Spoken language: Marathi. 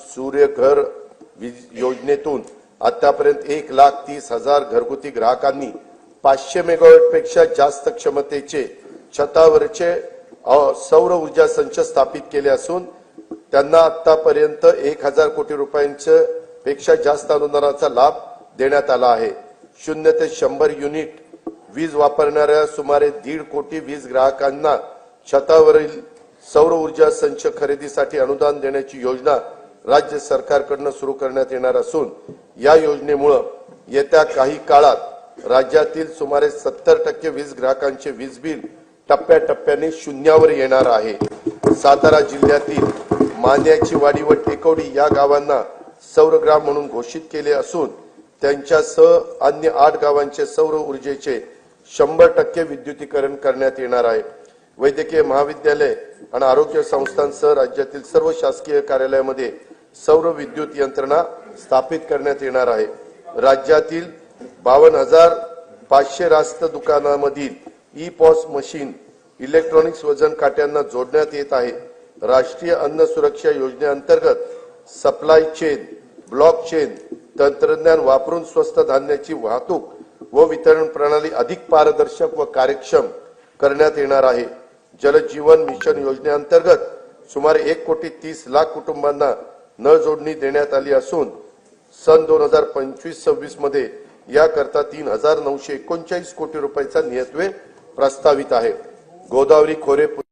सूर्यघर वीज योजनेतून आतापर्यंत एक लाख तीस हजार घरगुती ग्राहकांनी पाचशे मेगावॅटपेक्षा जास्त क्षमतेचे छतावरचे सौर ऊर्जा संच स्थापित केले असून त्यांना आतापर्यंत एक हजार कोटी रुपयांच्या पेक्षा जास्त अनुदानाचा लाभ देण्यात आला आहे. शून्य ते शंभर युनिट वीज वापरणाऱ्या सुमारे दीड कोटी वीज ग्राहकांना छतावरील सौर ऊर्जा संच खरेदीसाठी अनुदान देण्याची योजना राज्य सरकारकडून सुरू करण्यात येणार असून या योजनेमुळं येत्या काही काळात राज्यातील सुमारे सत्तर टक्के वीज ग्राहकांचे वीज बिल टप्प्याटप्प्याने शून्यावर येणार आहे. सातारा जिल्ह्यातील मान्याची वाडी व टेकवडी या गावांना सौरग्राम म्हणून घोषित केले असून त्यांच्यासह अन्य आठ गावांचे सौर ऊर्जेचे शंभर टक्के विद्युतीकरण करण्यात येणार आहे. वैद्यकीय महाविद्यालय आणि आरोग्य संस्थांसह राज्यातील सर्व शासकीय कार्यालयामध्ये सौर विद्युत यंत्रणा स्थापित करण्यात येणार आहे. राज्यातील बावन्न हजार पाचशे रास्त दुकानामधील ई पॉस मशीन इलेक्ट्रॉनिक्स वजन काट्यांना जोडण्यात येत आहे. राष्ट्रीय अन्न सुरक्षा योजनेअंतर्गत सप्लाय चेन ब्लॉक चेन तंत्रज्ञान वापरून स्वस्त धान्याची वाहतूक व वितरण प्रणाली अधिक पारदर्शक व कार्यक्षम करण्यात येणार आहे. जलजीवन मिशन योजनेअंतर्गत सुमारे एक कोटी तीस लाख कुटुंबांना न जोडणी देण्यात आली असून सन दोन हजार पंचवीस सव्वीसमध्ये याकरता तीन हजार नऊशे एकोणचाळीस कोटी रुपयाचा नियत्वे प्रस्तावित आहे. गोदावरी खोरे